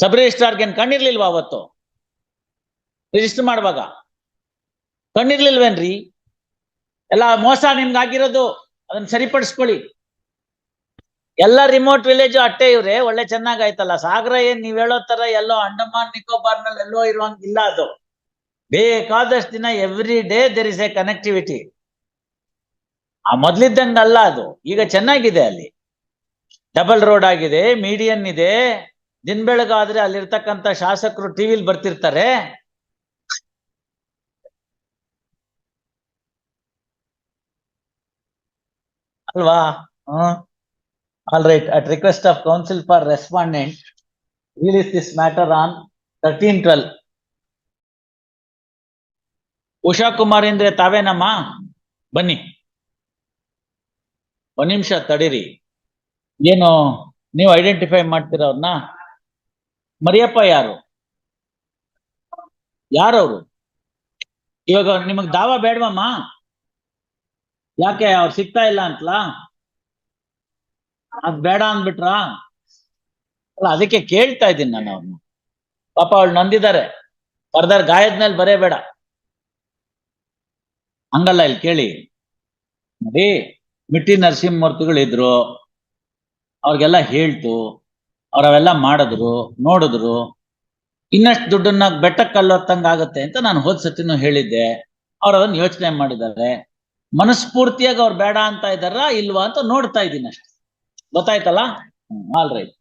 ಸಬ್ ರಿಜಿಸ್ಟ್ರಾರ್ಗೆ ಏನ್ ಕಣ್ಣಿರ್ಲಿಲ್ವಾ ಅವತ್ತು? ರಿಜಿಸ್ಟರ್ ಮಾಡುವಾಗ? ಕಣ್ಣಿರ್ಲಿಲ್ವೇನ್ರಿ? ಎಲ್ಲ ಮೋಸ ನಿಮ್ಗೆ ಆಗಿರೋದು ಅದನ್ನ ಸರಿಪಡಿಸ್ಕೊಳ್ಳಿ. ಎಲ್ಲ ರಿಮೋಟ್ ವಿಲೇಜ್ ಅಟ್ಟೆ ಇವ್ರೆ, ಒಳ್ಳೆ ಚೆನ್ನಾಗಾಯ್ತಲ್ಲ. ಸಾಗರ ಏನ್ ನೀವ್ ಹೇಳೋ ತರ ಎಲ್ಲೋ ಅಂಡಮಾನ್ ನಿಕೋಬಾರ್ನಲ್ಲಿ ಎಲ್ಲೋ ಇರುವಂಗಿಲ್ಲ ಅದು. ಬೇಕಾದಷ್ಟು ದಿನ every day there is a connectivity ಆ ಮೊದ್ಲಿದ್ದಂಗಲ್ಲ ಅದು. ಈಗ ಚೆನ್ನಾಗಿದೆ ಅಲ್ಲಿ. ಡಬಲ್ ರೋಡ್ ಆಗಿದೆ ಮೀಡಿಯನ್ ಇದೆ. ದಿನ ಬೆಳಗಾದ್ರೆ ಅಲ್ಲಿರ್ತಕ್ಕಂಥ ಶಾಸಕರು ಟಿವಿಲ್ ಬರ್ತಿರ್ತಾರೆ. ಅಲ್ವಾ? All right at request of counsel for respondent release this matter on thirteen twelve Usha Kumar ಅಂದ್ರೆ ತಾವೇನಮ್ಮ? ಬನ್ನಿ. ಒಂದ್ ನಿಮಿಷ ತಡೀರಿ. ಏನು, ನೀವು ಐಡೆಂಟಿಫೈ ಮಾಡ್ತೀರ ಅವ್ರನ್ನ? ಮರಿಯಪ್ಪ ಯಾರು? ಯಾರವ್ರು? ಇವಾಗ ನಿಮಗ್ ದಾವ ಬೇಡವಮ್ಮ? ಯಾಕೆ ಅವ್ರು ಸಿಗ್ತಾ ಇಲ್ಲ ಅಂತಲಾ? ಅದ್ ಬೇಡ ಅಂದ್ಬಿಟ್ರಾ? ಅಲ್ಲ, ಅದಕ್ಕೆ ಕೇಳ್ತಾ ಇದ್ದೀನಿ ನಾನು ಅವ್ರನ್ನ ಪಾಪ ಅವಳು ನಂದಿದ್ದಾರೆ ಫರ್ದರ್ ಗಾಯದ ಮೇಲೆ ಬರೇ ಬೇಡ ಹಂಗಲ್ಲ ಇಲ್ಲಿ ಕೇಳಿ. ನೋಡಿ, ಮಿಟ್ಟಿ ನರಸಿಂಹಮೂರ್ತಿಗಳು ಇದ್ರು ಅವ್ರಿಗೆಲ್ಲ ಹೇಳ್ತು. ಅವ್ರವೆಲ್ಲ ಮಾಡಿದ್ರು, ನೋಡಿದ್ರು, ಇನ್ನಷ್ಟು ದುಡ್ಡನ್ನ ಬೆಟ್ಟಕ್ಕೆ ಕಲ್ಲೊತ್ತಂಗ ಆಗುತ್ತೆ ಅಂತ ನಾನು ಹೋದ್ ಸತಿನೂ ಹೇಳಿದ್ದೆ. ಅವ್ರು ಅದನ್ನ ಯೋಚನೆ ಮಾಡಿದ್ದಾರೆ. ಮನಸ್ಫೂರ್ತಿಯಾಗಿ ಅವ್ರು ಬೇಡ ಅಂತ ಇದ್ದಾರಾ ಇಲ್ವಾ ಅಂತ ನೋಡ್ತಾ ಇದ್ದೀನಿ ಅಷ್ಟೆ. ಗೊತ್ತಾಯ್ತಲ್ಲ? ಆಲ್ ರೈಟ್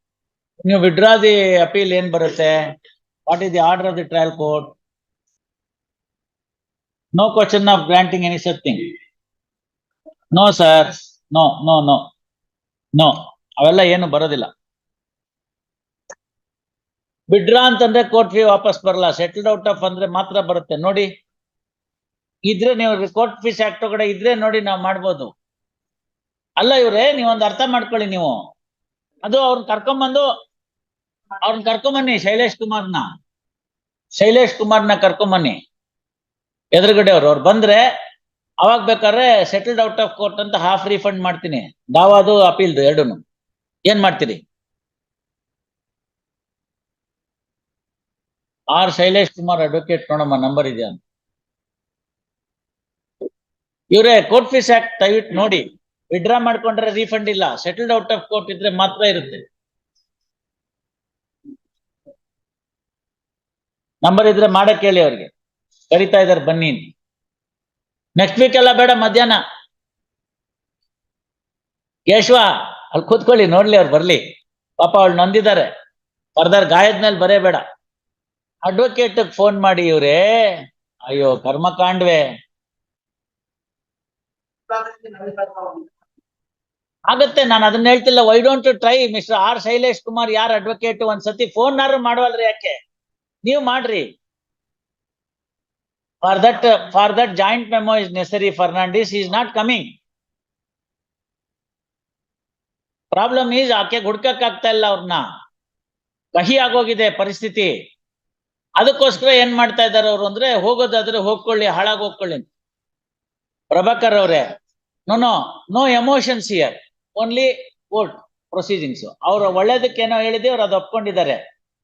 ನೀವು ವಿಡ್ರಾ ದಿ ಅಪೀಲ್ ಏನ್ ಬರುತ್ತೆ? What is the order of the trial court no question of granting any such no sir no no no no ಅವೆಲ್ಲ ಏನು ಬರೋದಿಲ್ಲ. ವಿಡ್ರಾ ಅಂತಂದ್ರೆ ಕೋರ್ಟ್ ಫೀ ವಾಪಸ್ ಬರಲ್ಲ. ಸೆಟಲ್ಡ್ ಔಟ್ ಆಫ್ ಅಂದ್ರೆ ಮಾತ್ರ ಬರುತ್ತೆ. ನೋಡಿ, ಇದ್ರೆ ನೀವು ಕೋರ್ಟ್ ಫೀಸ್ ಆಕ್ಟ್ ಒಳಗಡೆ ಇದ್ರೆ ನೋಡಿ ನಾವು ಮಾಡ್ಬೋದು. ಅಲ್ಲ ಇವ್ರೆ, ನೀವೊಂದು ಅರ್ಥ ಮಾಡ್ಕೊಳ್ಳಿ ನೀವು. ಅದು ಅವ್ರನ್ನ ಕರ್ಕೊಂಬಂದು ಅವ್ರನ್ನ ಕರ್ಕೊಂಬನ್ನಿ, ಶೈಲೇಶ್ ಕುಮಾರ್ನ. ಶೈಲೇಶ್ ಕುಮಾರ್ನ ಕರ್ಕೊಂಬನ್ನಿ. ಎದುರುಗಡೆ ಅವ್ರು. ಅವ್ರು ಬಂದ್ರೆ, ಅವಾಗ ಬೇಕಾದ್ರೆ ಸೆಟಲ್ಡ್ ಔಟ್ ಆಫ್ ಕೋರ್ಟ್ ಅಂತ ಹಾಫ್ ರೀಫಂಡ್ ಮಾಡ್ತೀನಿ. ದಾವಾದು, ಅಪೀಲ್ದು ಎರಡೂನು. ಏನ್ ಮಾಡ್ತೀರಿ? ಆರ್ ಶೈಲೇಶ್ ಕುಮಾರ್ ಅಡ್ವೊಕೇಟ್ ನೋಡಮ್ಮ ನಂಬರ್ ಇದೆಯಾ ಅಂತ. ಇವರೇ ಕೋರ್ಟ್ ಫೀಸ್ ಆಕ್ಟ್ ದಯವಿಟ್ಟು ನೋಡಿ. ವಿಡ್ರಾ ಮಾಡ್ಕೊಂಡ್ರೆ ರೀಫಂಡ್ ಇಲ್ಲ. ಸೆಟಲ್ಡ್ ಔಟ್ ಆಫ್ ಕೋರ್ಟ್ ಇದ್ರೆ ಮಾತ್ರ ಇರುತ್ತೆ. ನಂಬರ್ ಇದ್ರೆ ಮಾಡಕ್ ಹೇಳಿ ಅವ್ರಿಗೆ. ಕರಿತಾ ಇದಾರೆ, ಬನ್ನಿ ನೆಕ್ಸ್ಟ್ ವೀಕ್ ಎಲ್ಲ ಬೇಡ, ಮಧ್ಯಾಹ್ನ. ಕೇಶವ ಅಲ್ಲಿ ಕೂತ್ಕೊಳ್ಳಿ, ನೋಡ್ಲಿ ಅವ್ರು ಬರ್ಲಿ. ಪಾಪ ಅವಳು ನಂದಿದ್ದಾರೆ. ಫರ್ದರ್ ಗಾಯದ ಮೇಲೆ ಬರೇ ಬೇಡ. ಅಡ್ವೊಕೇಟ್ ಫೋನ್ ಮಾಡಿ ಇವ್ರೇ. ಅಯ್ಯೋ ಕರ್ಮಕಾಂಡ್ವೆ ಆಗತ್ತೆ, ನಾನು ಅದನ್ನ ಹೇಳ್ತಿಲ್ಲ. Why don't try mister R Shailesh Kumar ಯಾರ್ ಅಡ್ವೊಕೇಟ್ ಒಂದ್ಸತಿ ಫೋನ್ ನಾರು ಮಾಡವಲ್ರಿ ಯಾಕೆ? ನೀವು ಮಾಡ್ರಿ. For that for that joint memo is necessary Fernandes is not coming problem is ಆಕೆ ಹುಡ್ಕಕ್ಕಾಗ್ತಾ ಇಲ್ಲ ಅವ್ರನ್ನ ಕಹಿ ಆಗೋಗಿದೆ ಪರಿಸ್ಥಿತಿ. ಅದಕ್ಕೋಸ್ಕರ ಏನ್ ಮಾಡ್ತಾ ಇದ್ದಾರೆ ಅವ್ರು ಅಂದ್ರೆ ಹೋಗೋದಾದ್ರೆ ಹೋಗ್ಕೊಳ್ಳಿ, ಹಾಳಾಗಿ ಹೋಗ್ಕೊಳ್ಳಿ ಪ್ರಭಾಕರ್ ಅವರೇ no no no emotions here only court proceedings ಅವ್ರ ಒಳ್ಳೇದಕ್ಕೇನೋ ಹೇಳಿದೆ ಅವ್ರು ಅದು ಒಪ್ಕೊಂಡಿದ್ದಾರೆ.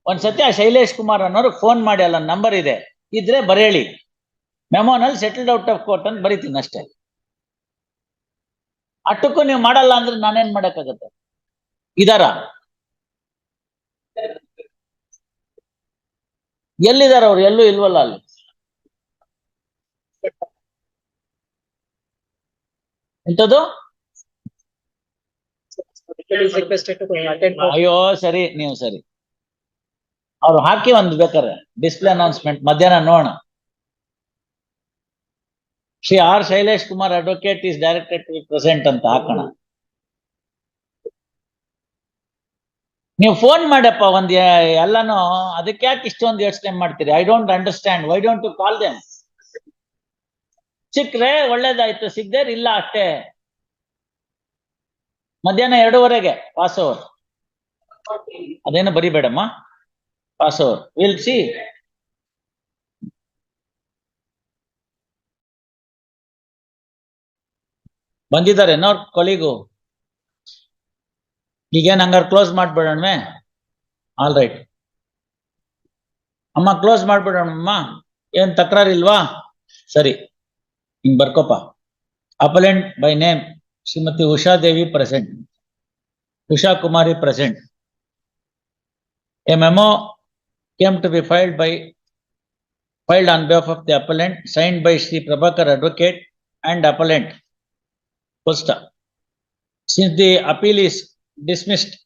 ಒಂದ್ಸತಿ ಆ ಶೈಲೇಶ್ ಕುಮಾರ್ ಅನ್ನೋರು ಫೋನ್ ಮಾಡಿ, ಅಲ್ಲ ನಂಬರ್ ಇದೆ, ಇದ್ರೆ ಬರೇಳಿ. ಮೆಮೋನಲ್ಲಿ ಸೆಟಲ್ಡ್ ಔಟ್ ಆಫ್ ಕೋರ್ಟ್ ಅಂತ ಬರೀತೀನಿ ಅಷ್ಟೇ. ಅಟ್ಟಕ್ಕೂ ನೀವು ಮಾಡಲ್ಲ ಅಂದ್ರೆ ನಾನೇನ್ ಮಾಡಕ್ಕಾಗತ್ತೆ? ಇದಾರ? ಎಲ್ಲಿದಾರ ಅವ್ರು? ಎಲ್ಲೂ ಇಲ್ವಲ್ಲ ಅಲ್ಲಿ? ಎಂತದ್ದು ಅಯ್ಯೋ, ಸರಿ, ನೀವು ಸರಿ. ಅವ್ರು ಹಾಕಿ ಒಂದು ಬೇಕಾರೆ ಡಿಸ್ಪ್ಲೇ ಅನೌನ್ಸ್ಮೆಂಟ್ ಮಧ್ಯಾಹ್ನ ನೋಡೋಣ. Shri R Shailesh Kumar advocate is directed to present ಅಂತ ಹಾಕೋಣ. ನೀವು ಫೋನ್ ಮಾಡಪ್ಪ ಒಂದ್ ಎಲ್ಲಾನು ಅದಕ್ಕೆ ಯಾಕೆ ಇಷ್ಟೊಂದು ಯೋಚನೆ ಮಾಡ್ತೀರಿ? I don't understand why don't you call them ಸಿಕ್ಕ್ರೆ ಒಳ್ಳೇದಾಯ್ತು ಸಿಗ್ದೇರ್ ಇಲ್ಲ ಅಷ್ಟೇ. ಮಧ್ಯಾಹ್ನ ಎರಡೂವರೆಗೆ ಪಾಸ್ ಓವರ್ ಅದೇನು ಬರಿಬೇಡಮ್ಮ? ಪಾಸ್ ಓವರ್ ವಿಲ್ ಸಿ ಬಂದಿದ್ದಾರೆ ನೋಡ್ ಕೊಲಿಗು ಈಗೇನು ಹಂಗಾರೆ ಕ್ಲೋಸ್ ಮಾಡಿಬಿಡೋಣವೆ? ಆಲ್ ರೈಟ್ ಅಮ್ಮ ಕ್ಲೋಸ್ ಮಾಡಿಬಿಡೋಣಮ್ಮ ಏನು ತಕರಾರಿಲ್ವಾ? ಸರಿ. ಹಿಂಗೆ ಬರ್ಕೋಪ್ಪ. Appellant by name, Shrimati Ushadevi present. Usha Kumari present. A memo came to be filed by, filed on behalf of the appellant sign by Shri Prabhakar advocate and appellant. ಪುಸ್ತ since the appeal is dismissed,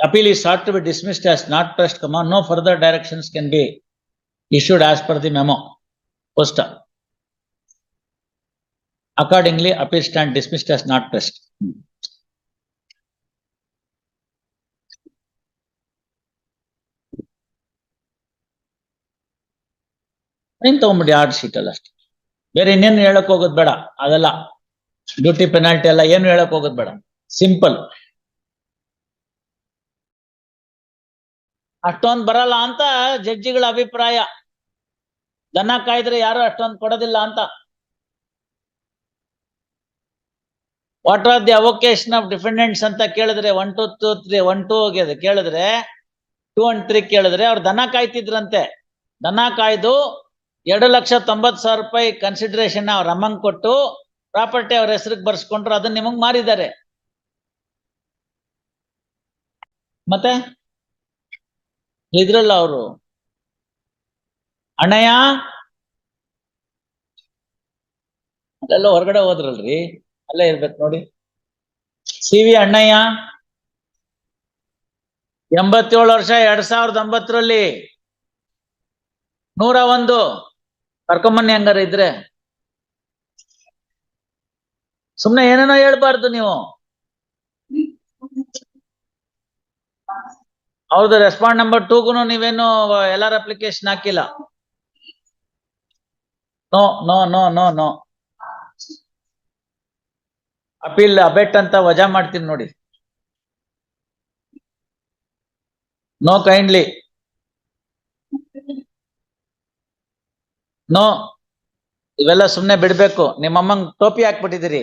appeal is sought to be dismissed as not pressed, comma, no further directions can be issued as per the memo. Full stop. Accordingly, appeal stand dismissed as not pressed. ನೀನ್ ತಗೊಂಬಿಡಿ order sheet ಅಲ್ಲ ಅಷ್ಟೇ ಬೇರೆ ಇನ್ನೇನು ಹೇಳಕ್ ಹೋಗೋದ್ ಬೇಡ ಅದೆಲ್ಲ duty penalty ಎಲ್ಲ ಏನು ಹೇಳಕ್ ಹೋಗೋದ್ ಬೇಡ ಸಿಂಪಲ್ ಅಷ್ಟೊಂದ್ ಬರಲ್ಲ ಅಂತ ಜಡ್ಜಿಗಳ ಅಭಿಪ್ರಾಯ. ದನ ಕಾಯ್ದ್ರೆ ಯಾರು ಅಷ್ಟೊಂದು ಕೊಡೋದಿಲ್ಲ ಅಂತ. What are the avocation of defendants ಅಂತ ಕೇಳಿದ್ರೆ one two two three one two ಹೋಗ್ಯದ ಕೇಳಿದ್ರೆ ಟೂ ಅಂಡ್ ತ್ರೀ ಕೇಳಿದ್ರೆ ಅವ್ರು ದನ ಕಾಯ್ತಿದ್ರಂತೆ. ದನ ಕಾಯ್ದು ಎರಡು ಲಕ್ಷ ತೊಂಬತ್ತು ಸಾವಿರ ರೂಪಾಯಿ ಕನ್ಸಿಡರೇಷನ್ ಅವ್ರ ಅಮ್ಮಂಗ್ ಕೊಟ್ಟು ಪ್ರಾಪರ್ಟಿ ಅವ್ರ ಹೆಸರಿಗೆ ಬರ್ಸ್ಕೊಂಡ್ರು, ಅದನ್ನ ನಿಮಗ್ ಮಾರಿದ್ದಾರೆ. ಮತ್ತೆ? ಇದ್ರಲ್ಲ ಅವರು. ಅಣ್ಣಯ್ಯ? ಅಲ್ಲೆಲ್ಲ ಹೊರಗಡೆ ಹೋದ್ರಲ್ರಿ. ಅಲ್ಲೇ ಇರ್ಬೇಕು ನೋಡಿ. C V Annaiah? ಎಂಬತ್ತೇಳು ವರ್ಷ, ಎರಡ್ ಸಾವಿರದ ಒಂಬತ್ತರಲ್ಲಿ. ನೂರ ಒಂದು. ಕರ್ಕೊಂಬನ್ನಿ ಹಂಗಾರ ಇದ್ರೆ. ಸುಮ್ನೆ ಏನೇನೋ ಹೇಳ್ಬಾರ್ದು ನೀವು. ಹೌದು ರೆಸ್ಪಾಂಡ್ ನಂಬರ್ ಟೂಗೂ ನೀವೇನು ಆರ್ ಅಪ್ಲಿಕೇಶನ್ ಹಾಕಿಲ್ಲ? No no no no no appeal, abate ಅಂತ ವಜಾ ಮಾಡ್ತೀನಿ ನೋಡಿ. ನೋ ಕೈಂಡ್ಲಿ ನೋ ಇವೆಲ್ಲ ಸುಮ್ಮನೆ ಬಿಡ್ಬೇಕು. ನಿಮ್ಮ ಅಮ್ಮಂಗ್ ಟೋಪಿ ಹಾಕ್ಬಿಟ್ಟಿದ್ದೀರಿ.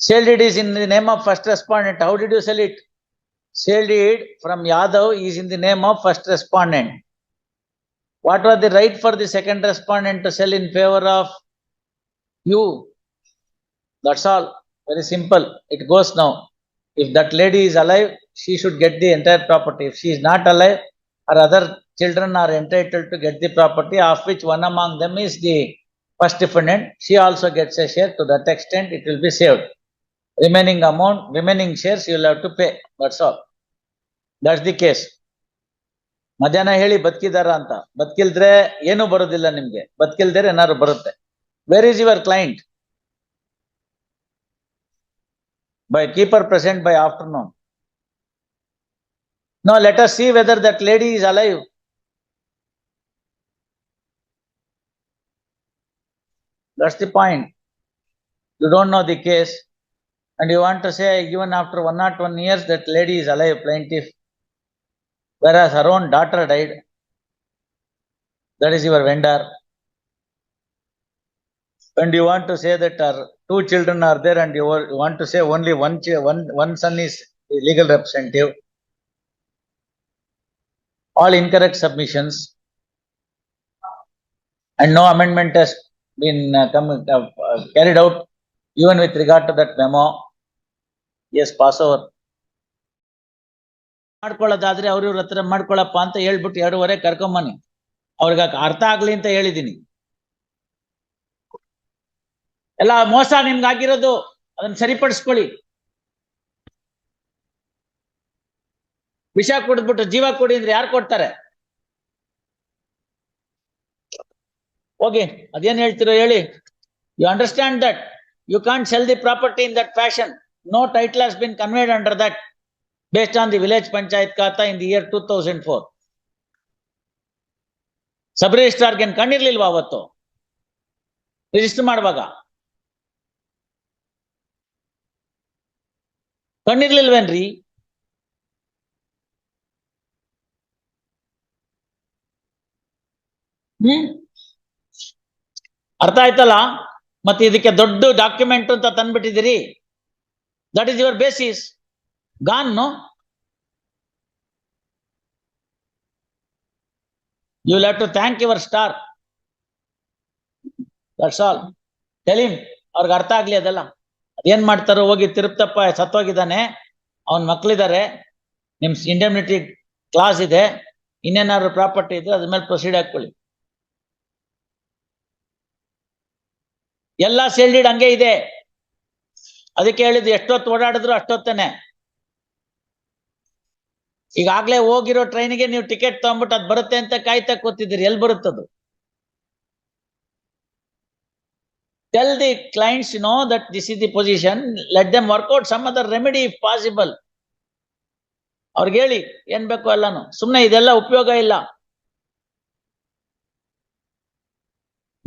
Sale it is in the name of first respondent how did you sell it Sailed it from Yadav is in the name of first respondent. What was the right for the second respondent to sell in favor of you? That's all. Very simple. It goes now. If that lady is alive, she should get the entire property. If she is not alive, her other children are entitled to get the property, of which one among them is the first defendant. She also gets a share. To that extent, it will be saved remaining amount, remaining shares you will have to pay. That's all. that's the case ಮಧ್ಯಾಹ್ನ ಹೇಳಿ ಬದುಕಿದಾರ ಅಂತ ಬದುಕಿಲ್ದ್ರೆ ಏನು ಬರೋದಿಲ್ಲ ನಿಮ್ಗೆ ಬದುಕಿಲ್ದ್ರೆ ಏನಾದ್ರು ಬರುತ್ತೆ where is your client by keeper present by afternoon. Now let us see whether that lady is alive. That's the point. You don't know the case and you want to say even after one not one years that lady is alive plaintiff. Whereas her own daughter died. That is your vendor. And you want to say that our two children are there and you want to say only one one one son is legal representative. All incorrect submissions. And no amendment has been uh, come uh, carried out even with regard to that memo. Yes, pass over. ಮಾಡ್ಕೊಳ್ಳೋದಾದ್ರೆ ಅವ್ರ ಇವ್ರ ಹತ್ರ ಮಾಡ್ಕೊಳಪ್ಪ ಅಂತ ಹೇಳ್ಬಿಟ್ಟು ಎರಡೂವರೆ ಕರ್ಕೊಂಬನ್ನಿ. ಅವ್ರಿಗೆ ಅರ್ಥ ಆಗ್ಲಿ ಅಂತ ಹೇಳಿದೀನಿ. ಎಲ್ಲ ಮೋಸ ನಿಮ್ಗಾಗಿರೋದು ಅದನ್ನ ಸರಿಪಡಿಸ್ಕೊಳ್ಳಿ. ವಿಷ ಕುಡಿದ್ಬಿಟ್ಟು ಜೀವ ಕೊಡಿ ಅಂದ್ರೆ ಯಾರು ಕೊಡ್ತಾರೆ? ಓಕೆ ಅದೇನ್ ಹೇಳ್ತಿರೋ ಹೇಳಿ. You understand that you can't sell the property in that fashion no title has been conveyed under that based on the village panchayat kata in the thousand four sub ರಿಜಿಸ್ಟ್ರಾರ್ಗೆ ಕಣ್ಣಿರ್ಲಿಲ್ವಾ ಅವತ್ತು? ರಿಜಿಸ್ಟರ್ ಮಾಡುವಾಗ? ಕಣ್ಣಿರ್ಲಿಲ್ವೇನ್ರಿ ಹ್ಮ್? ಅರ್ಥ ಆಯ್ತಲ್ಲ? ಮತ್ತೆ ಇದಕ್ಕೆ ದೊಡ್ಡ ಡಾಕ್ಯುಮೆಂಟ್ ಅಂತ ತಂದ್ಬಿಟ್ಟಿದ್ದೀರಿ. That is your basis gone you will have to thank your star that's all tell them ಅವ್ರಿಗೆ ಅರ್ಥ ಆಗ್ಲಿ ಅದೆಲ್ಲ. ಅದೇನ್ ಮಾಡ್ತಾರೋ ಹೋಗಿ ತಿರುಪ್ತಪ್ಪ ಸತ್ತೋಗಿದ್ದಾನೆ. ಅವನ್ ಮಕ್ಳಿದಾರೆ. ನಿಮ್ ಇಂಡೆಮ್ನಿಟಿ ಕ್ಲಾಸ್ ಇದೆ. ಇನ್ನೇನಾದ್ರು ಪ್ರಾಪರ್ಟಿ ಇದ್ರೆ ಅದ್ರ ಮೇಲೆ ಪ್ರೊಸೀಡ್ ಹಾಕೊಳ್ಳಿ ಎಲ್ಲ ಸೇಲ್ಡಿಡ್ ಹಂಗೆ ಇದೆ. ಅದಕ್ಕೆ ಹೇಳಿದ್ದು ಎಷ್ಟೊತ್ತು ಓಡಾಡಿದ್ರು ಅಷ್ಟೊತ್ತೇನೆ. ಈಗಾಗ್ಲೇ ಹೋಗಿರೋ ಟ್ರೈನಿಗೆ ನೀವು ಟಿಕೆಟ್ ತಗೊಂಡ್ಬಿಟ್ಟು ಅದು ಬರುತ್ತೆ ಅಂತ ಕಾಯ್ತಾ ಕೂತಿದ್ದೀರಿ. ಎಲ್ಲಿ ಬರುತ್ತದು tell the clients know that this is the position let them work out some other remedy if possible ಅವ್ರಿಗೆ ಹೇಳಿ, ಏನ್ ಬೇಕು ಎಲ್ಲಾನು. ಸುಮ್ನೆ ಇದೆಲ್ಲ ಉಪಯೋಗ ಇಲ್ಲ.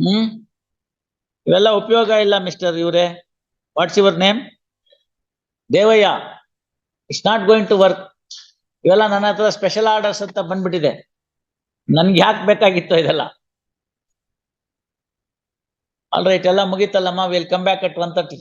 ಹ್ಮ್? ಇವೆಲ್ಲ ಉಪಯೋಗ ಇಲ್ಲ ಮಿಸ್ಟರ್ ಇವರೇ. What's your name Devaiah. It's not going to work ಇವೆಲ್ಲ ನನ್ನ ಹತ್ರ ಸ್ಪೆಷಲ್ ಆರ್ಡರ್ಸ್ ಅಂತ ಬಂದ್ಬಿಟ್ಟಿದೆ. ನನ್ಗೆ ಯಾಕೆ ಬೇಕಾಗಿತ್ತು ಇದೆಲ್ಲ? ಆಲ್ ರೈಟ್ ಎಲ್ಲ ಮುಗೀತಲ್ಲಮ್ಮ will come back at one thirty